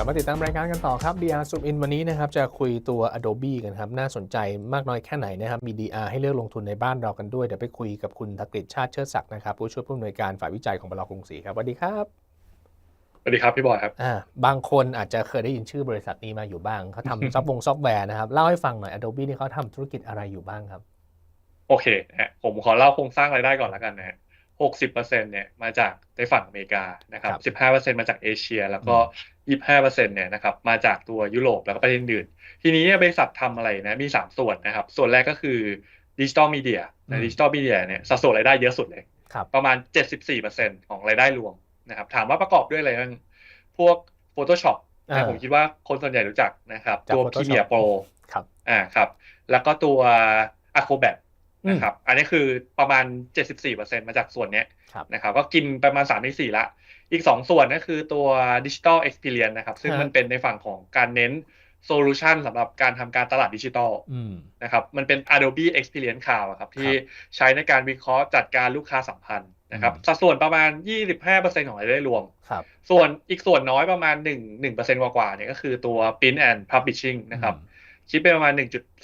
ลับมาติดตามรายการกันต่อครับ DR Zoom In วันนี้นะครับจะคุยตัว Adobe กันครับ น่าสนใจมากน้อยแค่ไหนนะครับมี DR ให้เลือกลงทุนในบ้านเรากันด้วย เดี๋ยวไปคุยกับคุณธกฤษชาติเชิดศักดิ์นะครับ ผู้ช่วยผู้อำนวยการฝ่ายวิจัยของบลกรุงศรีครับสวัสดีครับสวัสดีครับพี่บอยครับอ่าบางคนอาจจะเคยได้ยินชื่อบริษัทนี้มาอยู่บ้างเขาทำซอฟต์วงซอฟต์แวร์นะครับเล่าให้ฟังหน่อย Adobe นี่เขาทำธุรกิจอะไรอยู่บ้างครับ โอเคนะฮะผมขอเล่าโครงสร้างรายได้ก่อนแล้วกันนะฮะ หกสิบเปอร์เซ็นเนี่ยมาจากในฝั่งอเมริกานะครัครับบสิบห้าเปอร์เซ็นมาจากเอเชีย แล้วก็ยี่สิบห้าเปอร์เซ็นเนี่ยนะครับมาจากตัวยุโรปแล้วก็ประเทศอื่น ทีนี้เนี่ยบริษัททำอะไรนะมีสามส่วนนะครับ ส่วนแรกก็คือดิจิตอลมีเดียอืนะมดิจิตอลมีเดียเนี่ยสัดส่วนรายได้เยอะสุดเลยครับประมาณ 74%ของรายได้รวมนะครับ ถามว่าประกอบด้วยอะไรบ้างพวก Photoshop อ่านะผมคิดว่าคนส่วนใหญ่รู้จักนะครับจากตัว Photoshop Premiere Pro ครับอ่าครับ แล้วก็ตัว Acrobat อืม นะครับ อันนี้คือประมาณ 74%มาจากส่วนเนี้ยครับนะครับ ก็กินประมาณ 3 ใน 4 ละ อีก 2 ส่วนก็คือตัว Digital Experience นะครับ ซึ่งฮะมันเป็นในฝั่งของการเน้นโซลูชันสำหรับการทำการตลาดดิจิทัลอืมนะครับ มันเป็น Adobe Experience Cloud อะครับที่ใช้ในการวิเคราะห์จัดการลูกค้าสัมพันธ์นะครับอืมสัดส่วนประมาณ 25%ของรายได้รวมครับส่วนอีกส่วนน้อยประมาณ 1 1%กว่าๆเนี่ยก็คือตัว Print and Publishing นะครับอืมคิดเป็นประมาณ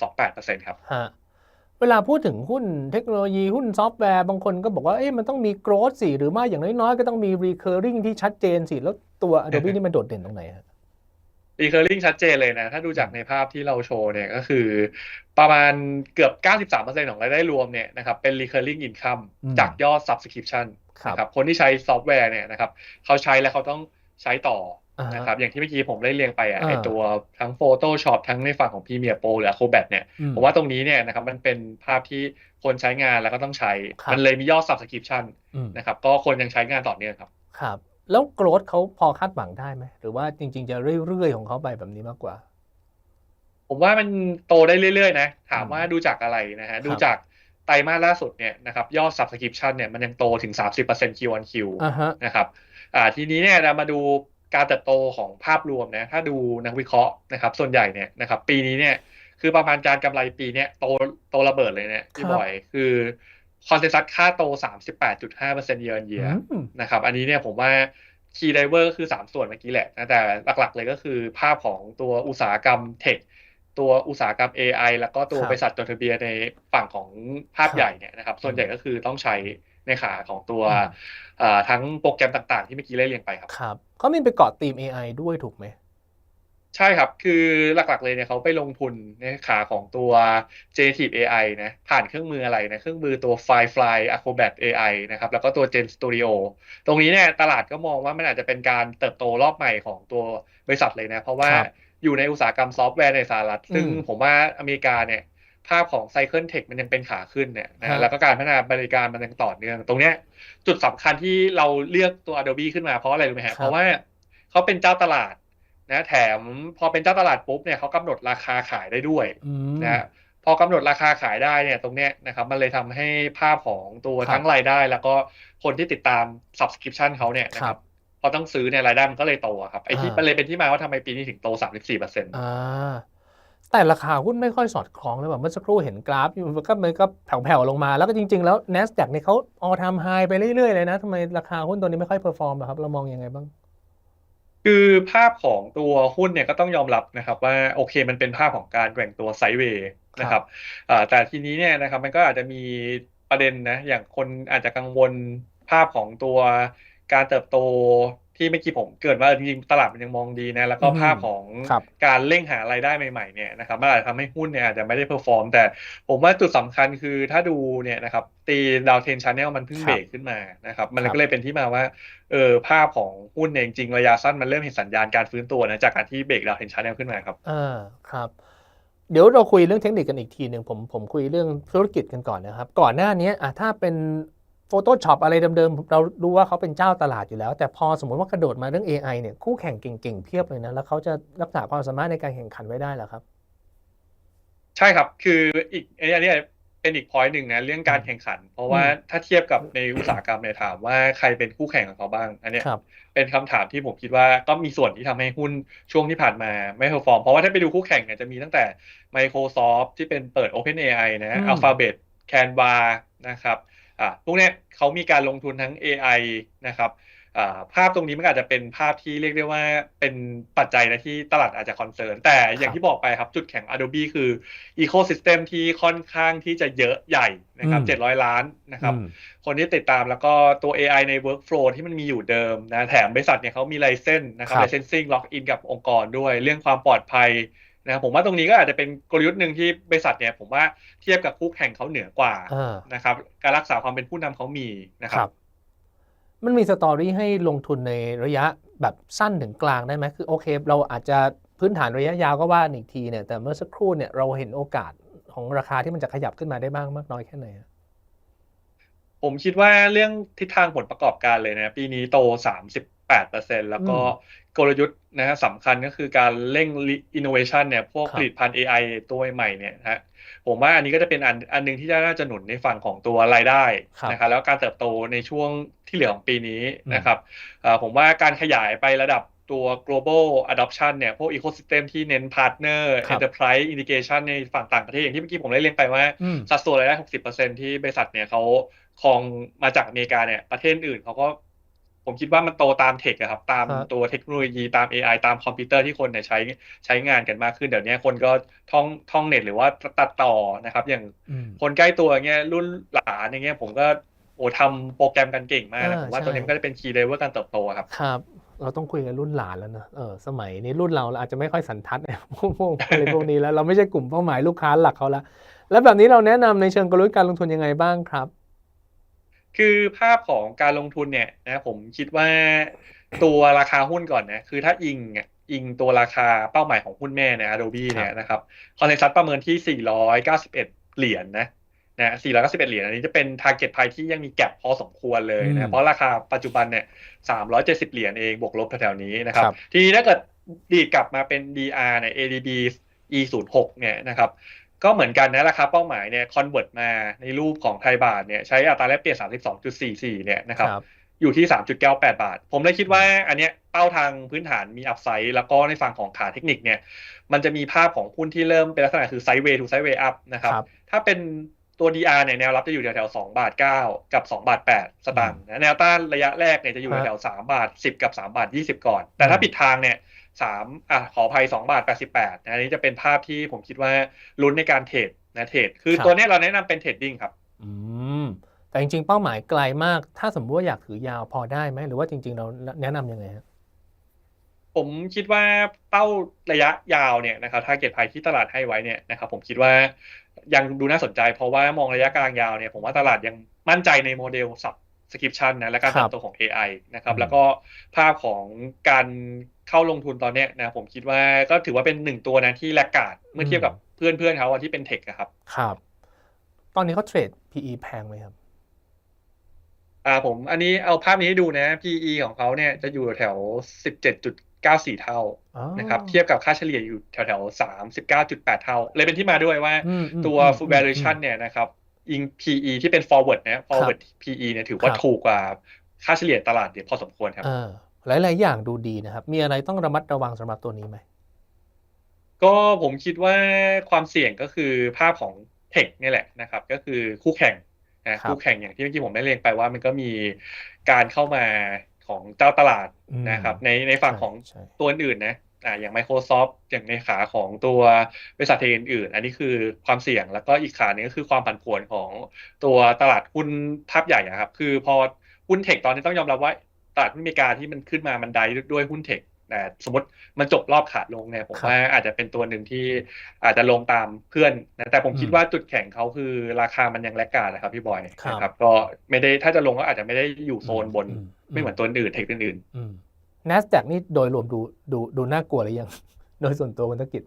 1.28%ครับฮะ เวลาพูดถึงหุ้นเทคโนโลยีหุ้นซอฟต์แวร์ บางคนก็บอกว่าเอ๊ะมันต้องมี growth สิ หรือไม่อย่างน้อยๆ ก็ต้องมี recurring ที่ชัดเจนสิ แล้วตัว Adobe นี่มันโดดเด่นตรงไหนฮะ Recurring ชัดเจนเลยนะ ถ้าดูจากในภาพที่เราโชว์เนี่ยก็คือ ประมาณเกือบ 93%ของรายได้รวมเนี่ยนะครับเป็น Recurring Income อืมจากยอด Subscription ครับนะครับคนที่ใช้ซอฟต์แวร์เนี่ยนะครับเขาใช้แล้วเขาต้องใช้ต่ออ่าฮะ นะครับอย่างที่เมื่อกี้ผมได้เรียงไปอะอ่าไอตัวทั้ง Photoshop ทั้งในฝั่งของ Premiere Pro หรือ Acrobat เนี่ยอืมผมว่าตรงนี้เนี่ยนะครับมันเป็นภาพที่คนใช้งานแล้วก็ต้องใช้ครับมันเลยมียอด Subscription อืมนะครับก็คนยังใช้งานต่อเนื่องครับครับแล้ว growth เขาพอคาดหวังได้ไหม หรือว่าจริง ๆ จะเรื่อยๆของเขาไปแบบนี้มากกว่า ผมว่ามันโตได้เรื่อย ๆ นะ ถามว่าอืมดูจากอะไรนะฮะครับดูจากไตรมาสล่าสุดเนี่ยนะครับยอด Subscription เนี่ยมันยังโตถึง 30% Q on Q อ่าฮะนะครับอ่าทีนี้เนี่ยเรามาดู การเติบโตของภาพรวมนะถ้าดูนักวิเคราะห์นะครับ ส่วนใหญ่เนี่ยนะครับ ปีนี้เนี่ยคือประมาณการกำไรปีเนี้ยโตโตระเบิดเลยเนี่ยพี่ครับบอยคือคอนเซนซัสค่าโต 38.5% year on year อืมนะครับ อันนี้เนี่ยผมว่า key driver ก็คือ 3 ส่วนเมื่อกี้แหละนะแต่หลักๆเลยก็คือภาพของตัวอุตสาหกรรมเทคตัวอุตสาหกรรม AI แล้วก็ตัวครับบริษัทจดทะเบียนในฝั่งของภาพครับใหญ่เนี่ยนะครับ ส่วนใหญ่ก็คือต้องใช้ ในขาของตัวอืมเอ่อทั้งโปรแกรมต่างๆ ที่เมื่อกี้ไล่เรียงไปครับครับเขามีไปเกาะทีม AI ด้วยถูกไหมใช่ครับ คือหลักๆเลยเนี่ยเขาไปลงทุนในขาของตัว Generative AI นะผ่านเครื่องมืออะไรนะ เครื่องมือตัว Firefly Acrobat AI นะครับ แล้วก็ตัว Gen Studio ตรงนี้เนี่ยตลาดก็มองว่ามันอาจจะเป็นการเติบโตรอบใหม่ของตัวบริษัทเลยนะ เพราะว่าครับอยู่ในอุตสาหกรรมซอฟต์แวร์ในสหรัฐ ซึ่งอืมผมว่าอเมริกาเนี่ย ภาพของ Cycle Tech มันยังเป็นขาขึ้นเนี่ยนะฮะแล้วก็การพัฒนาบริการมันยังต่อเนื่อง ตรงเนี้ยจุดสำคัญที่เราเลือกตัว Adobe ขึ้นมาเพราะอะไรรู้ไหมฮะเพราะว่าเขาเป็นเจ้าตลาดนะแถมพอเป็นเจ้าตลาดปุ๊บเนี่ยเขากำหนดราคาขายได้ด้วยอืมนะฮะพอกำหนดราคาขายได้เนี่ยตรงเนี้ยนะครับมันเลยทำให้ภาพของตัวครับทั้งรายได้ แล้วก็คนที่ติดตาม subscription เขาเนี่ยนะคครัรับบพอต้องซื้อเนี่ยรายได้มันก็เลยโตอะครับไอ้ที่อ่ามัมันเลยเป็นที่มาว่าทำไมปีนี้ถึงโต 34%เปอร์เซ็นต์อ่า แต่ราคาหุ้นไม่ค่อยสอดคล้องเลยแบบเมื่อสักครู่เห็นกราฟอยู่มันก็มันก็แผ่วๆลงมา แล้วก็จริง ๆ แล้ว NASDAQ เนี่ยเขา all time high ไปเรื่อยๆเลยนะทำไมราคาหุ้นตัวนี้ไม่ค่อยเพอร์ฟอร์มล่ะครับ เรามองยังไงบ้าง คือภาพของตัวหุ้นเนี่ยก็ต้องยอมรับนะครับว่าโอเคมันเป็นภาพของการแกว่งตัวไซด์เวย์นะครับอ่าแต่ทีนี้เนี่ยนะครับมันก็อาจจะมีประเด็นนะอย่างคนอาจจะกังวลภาพของตัวการเติบโต ที่เมื่อกี้ผมเกิดว่าจริงๆตลาดมันยังมองดีนะ แล้วก็อืมภาพของครับการเร่งหารายได้ใหม่ๆเนี่ยนะครับมันอาจจะทำให้หุ้นเนี่ยอาจจะไม่ได้เพอร์ฟอร์ม แต่ผมว่าจุดสำคัญคือถ้าดูเนี่ยนะครับตีดาวเทนชาแนลมันเพิ่งครับเบรกขึ้นมานะครับมันครับก็เลยเป็นที่มาว่าเออภาพของหุ้นเนี่ยจริงๆระยะสั้นมันเริ่มเห็นสัญญาณการฟื้นตัวนะจากการที่เบรกดาวเทนชาแนลขึ้นมาครับอ่าครับเดี๋ยวเราคุยเรื่องเทคนิคกันอีกทีหนึ่งผมผมคุยเรื่องธุรกิจกันก่อนนะครับ ก่อนหน้านี้อะถ้าเป็น Photoshop อะไรเดิมๆ เรารู้ว่าเขาเป็นเจ้าตลาดอยู่แล้ว แต่พอสมมติว่ากระโดดมาเรื่อง AI เนี่ยคู่แข่งเก่งๆ เพียบเลยนะ แล้วเขาจะรักษาความสามารถในการแข่งขันไว้ได้เหรอครับ ใช่ครับคืออีกอันนี้เป็นอีกพอยต์หนึ่งนะเรื่องการแข่งขัน เพราะว่าถ้าเทียบกับในอุตสาหกรรมเนี่ยถามว่าใครเป็นคู่แข่งของเขาบ้าง อันเนี้ยครับเป็นคำถามที่ผมคิดว่าก็มีส่วนที่ทำให้หุ้นช่วงที่ผ่านมาไม่เพอร์ฟอร์ม เพราะว่าถ้าไปดูคู่แข่งเนี่ยจะมีตั้งแต่ Microsoft ที่เป็นเปิด OpenAI นะอืม Alphabet Canva นะครับอ่า พวกเนี้ยเขามีการลงทุนทั้ง AI นะครับอ่าภาพตรงนี้มันอาจจะเป็นภาพที่เรียกได้ว่าเป็นปัจจัยนะที่ตลาดอาจจะคอนเซิร์นแต่อย่างที่บอกไปครับจุดแข็ง Adobe คือ Ecosystem ที่ค่อนข้างที่จะเยอะใหญ่นะครับอืม700 ล้านนะครับอืมคนที่ติดตามแล้วก็ตัว AI ใน workflow ที่มันมีอยู่เดิมนะแถมบริษัทเนี่ยเขามีไลเซนนะครับครับ licensing lock in กับองค์กรด้วย เรื่องความปลอดภัย นะครับผมว่าตรงนี้ก็อาจจะเป็นกลยุทธ์หนึ่งที่บริษัทเนี่ยผมว่าเทียบกับคู่แข่งเขาเหนือกว่าอ่านะครับ การรักษาความเป็นผู้นำเขามีนะคครัรับบมันมีสตอรี่ให้ลงทุนในระยะแบบสั้นถึงกลางได้ไหมคือโอเค เราอาจจะพื้นฐานระยะยาวก็ว่าอีกทีเนี่ยแต่เมื่อสักครู่เนี่ยเราเห็นโอกาสของราคาที่มันจะขยับขึ้นมาได้บ้างมากน้อยแค่ไหนอะผมคิดว่าเรื่องทิศทางผลประกอบการเลยนะ ปีนี้โต 38%แล้วก็กลยุทธ์นะฮะสำคัญก็คือการเร่ง innovation เนี่ยพวกครับผลิตภัณฑ์ AI ตัวใหม่เนี่ยนะฮะผมว่าอันนี้ก็จะเป็นอันอันหนึ่งที่น่าจะหนุนในฝั่งของตัวรายได้ครับนะครับแล้วการเติบโตในช่วงที่เหลือของปีนี้อืมนะครับอ่าผมว่าการขยายไประดับตัว global adoption เนี่ย พวก ecosystem ที่เน้น partner ครับ enterprise integration ในฝั่งต่างประเทศอย่างที่เมื่อกี้ผมได้เรียนไปว่าอืมสัดส่วนรายได้ 60%ที่บริษัทเนี่ยเขาครองมาจากอเมริกาเนี่ย ประเทศอื่นเขาก็ ผมคิดว่ามันโตตามเทคอะครับ ตามครับตัวเทคโนโลยีตาม AI ตามคอมพิวเตอร์ที่คนเนี่ยใช้ใช้งานกันมากขึ้น เดี๋ยวนี้คนก็ท่องท่องเน็ตหรือว่าตัดต่อนะครับ อย่างอืมคนใกล้ตัวเงี้ยรุ่นหลานอย่างเงี้ยผมก็โอ้ทำโปรแกรมกันเก่งมากนะอ่าผมว่าใช่ตัวนี้มันก็จะเป็นคีย์เลเวอร์การเติบโตครับครับเราต้องคุยกันรุ่นหลานแล้วเนอะเออ สมัยนี้รุ่นเราเราอาจจะไม่ค่อยสันทัดเนี่ยพวกพวกอะไรพวกนี้แล้ว เราไม่ใช่กลุ่มเป้าหมายลูกค้าหลักเขาละ แล้วแบบนี้เราแนะนำในเชิงกลยุทธ์การลงทุนยังไงบ้างครับ คือภาพของการลงทุนเนี่ยนะผมคิดว่าตัวราคาหุ้นก่อนนะ คือถ้าอิงอะอิงตัวราคาเป้าหมายของหุ้นแม่เนี่ย Adobe เนี่ยนะครับคอนเซนซัสประเมินที่ 491 เหรียญนะนะ491 เหรียญอันนี้จะเป็น target price ที่ยังมีแก็บพอสมควรเลยอืมนะ เพราะราคาปัจจุบันเนี่ย 370 เหรียญเองบวกลบแถวๆนี้นะครับครับทีนี้ถ้าเกิดดีดกลับมาเป็น DR เนี่ย ADB E06 เนี่ยนะครับ ก็เหมือนกันนะราคาเป้าหมายเนี่ยคอนเวิร์ตมาในรูปของไทยบาทเนี่ยใช้อัตราแลกเปลี่ยน 32.44 เนี่ยนะครับอยู่ที่ 3.98 บาท ผมเลยคิดว่าอันเนี้ยเป้าทางพื้นฐานมีอัพไซด์แล้วก็ในฝั่งของขาเทคนิคเนี่ยมันจะมีภาพของหุ้นที่เริ่มเป็นลักษณะคือไซด์เวย์ทูไซด์เวย์อัพนะครับครับถ้าเป็น ตัว DR เนี่ยแนวรับจะอยู่แถวๆ2บาท9กับ2บาท8สตางค์นะแนวต้านระยะแรกเนี่ยจะอยู่ฮะแถวๆ3บาท10กับ3บาท20ก่อน แต่ถ้าอืมปิดทางเนี่ย3อะขออภัย2บาท88นะอันนี้จะเป็นภาพที่ผมคิดว่าลุ้นในการเทรดนะเทรดคือครับตัวเนี้ยเราแนะนำเป็นเทรดดิ้งครับ อืมแต่จริงๆ เป้าหมายไกลมาก ถ้าสมมติว่าอยากถือยาวพอได้ไหมหรือว่าจริง ๆ เราแนะนำยังไงฮะผมคิดว่าเป้าระยะยาวเนี่ยนะครับถ้าเก็ตไพที่ตลาดให้ไว้เนี่ยนะครับผมคิดว่า ยังดูน่าสนใจ เพราะว่ามองระยะกลางยาวเนี่ยผมว่าตลาดยังมั่นใจในโมเดล subscription นะและการครับเติบโตของ AI นะครับอืมแล้วก็ภาพของการเข้าลงทุนตอนเนี้ยนะผมคิดว่าก็ถือว่าเป็นหนึ่งตัวนะที่แลกการ์ดเมื่อเทียบกับเพื่อนเพื่อนๆเขาอะที่เป็นเทคอะครับ ครับ ตอนนี้เขาเทรด PE แพงไหมครับอ่าผมอันนี้เอาภาพนี้ให้ดูนะ PE ของเขาเนี่ยจะอยู่แถว 17.94 เท่าอ๋อนะครับเทียบกับค่าเฉลี่ยอยู่แถวๆ 39.8 เท่า เลยเป็นที่มาด้วยว่าอืมอืมตัวอืม full อืม valuation เนี่ยนะครับอิง PE ที่เป็น forward นะ forward PE เนี่ยถือว่าครับถูกกว่าค่าเฉลี่ยตลาดเนี่ยพอสมควรครับเออหลาย ๆ อย่างดูดีนะครับ มีอะไรต้องระมัดระวังสำหรับตัวนี้ไหม ก็ผมคิดว่าความเสี่ยงก็คือภาพของเทคเนี่ยแหละนะครับ ก็คือคู่แข่งนะครับคู่แข่งอย่างที่เมื่อกี้ผมได้เรียนไปว่ามันก็มีการเข้ามา ของเจ้าตลาดอืมนะครับ ในในฝั่งของใช่ตัวอื่นๆนะอ่าอย่าง Microsoft อย่างในขาของตัวบริษัทเทคอื่นๆ อันนี้คือความเสี่ยงแล้วก็อีกขาหนึงก็คือความผันผวนของตัวตลาดหุ้นภาพใหญ่อะครับ คือพอหุ้นเทคตอนนี้ต้องยอมรับว่าตลาดหุ้นอเมริกาที่มันขึ้นมามันไดด้วยหุ้นเทค แต่สมมติมันจบรอบขาดลงเนี่ยผมครับว่าอาจจะเป็นตัวหนึ่งที่อาจจะลงตามเพื่อนนะแต่ผมคิดอืมว่าจุดแข็งเขาคือราคามันยังแลกการนะครับพี่บอยครับนะครับ ก็ไม่ได้ถ้าจะลงก็อาจจะไม่ได้อยู่โซนบนอืมไม่เหมือนตัวอื่นเทคอื่นอืม NASDAQ นี่โดยรวมดูดูดูน่ากลัวหรือยัง โดยส่วนตัวคุณธกิจ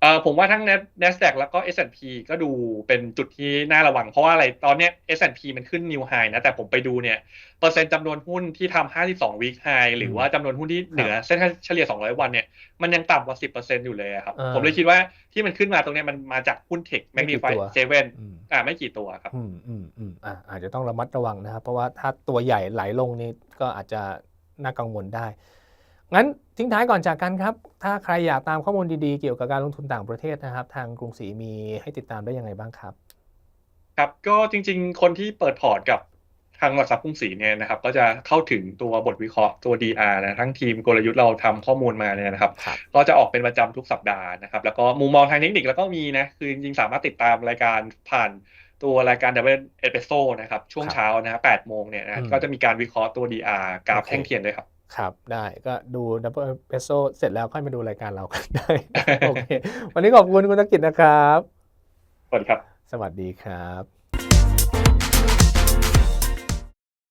เอ่อผมว่าทั้ง NASDAQ แล้วก็ S&P ก็ดูเป็นจุดที่น่าระวัง เพราะว่าอะไรตอนเนี้ย S&P มันขึ้น new high นะ แต่ผมไปดูเนี่ย เปอร์เซ็นต์จำนวนหุ้นที่ทำ52 week high หรือว่าจำนวนหุ้นที่เหนือเส้นค่าเฉลี่ย 200 วันเนี่ย มันยังต่ำกว่า 10%อยู่เลยอะครับอ่าผมเลยคิดว่าที่มันขึ้นมาตรงเนี้ยมันมาจากหุ้นเทคไม่กี่ Magnify ตัว Seven อืมอ่าไม่กี่ตัวครับอืมอืมอืมอะอาจจะต้องระมัดระวังนะครับเพราะว่าถ้าตัวใหญ่ไหลลงนี่ก็อาจจะน่ากังวลได้ งั้นทิ้งท้ายก่อนจากกันครับ ถ้าใครอยากตามข้อมูลดีๆ เกี่ยวกับการลงทุนต่างประเทศนะครับ ทางกรุงศรีมีให้ติดตามได้ยังไงบ้างครับ ครับก็จริงๆ คนที่เปิดพอร์ตกับทางหลักทรัพย์กรุงศรีเนี่ยนะครับ ก็จะเข้าถึงตัวบทวิเคราะห์ตัว DR นะทั้งทีมกลยุทธ์เราทำข้อมูลมาเนี่ยนะครับครับก็จะออกเป็นประจำทุกสัปดาห์นะครับ แล้วก็มุมมองทางเทคนิคแล้วก็มีนะคือจริงๆสามารถติดตามรายการผ่านตัวรายการ Double Espresso นะครับช่วงครับเช้านะฮะ8โมงเนี่ยอืนะมก็จะมีการวิเคราะห์ตัว DR กราฟโอเคแท่งเทียนด้วยครับ ครับได้ก็ดูดับเบิลเ s โซเสร็จแล้วค่อยมาดูรายการเรากันได้ โอเค วันนี้ขอบคุณคุณธกิจนะครับสวัสดีครับ สวัสดีครับ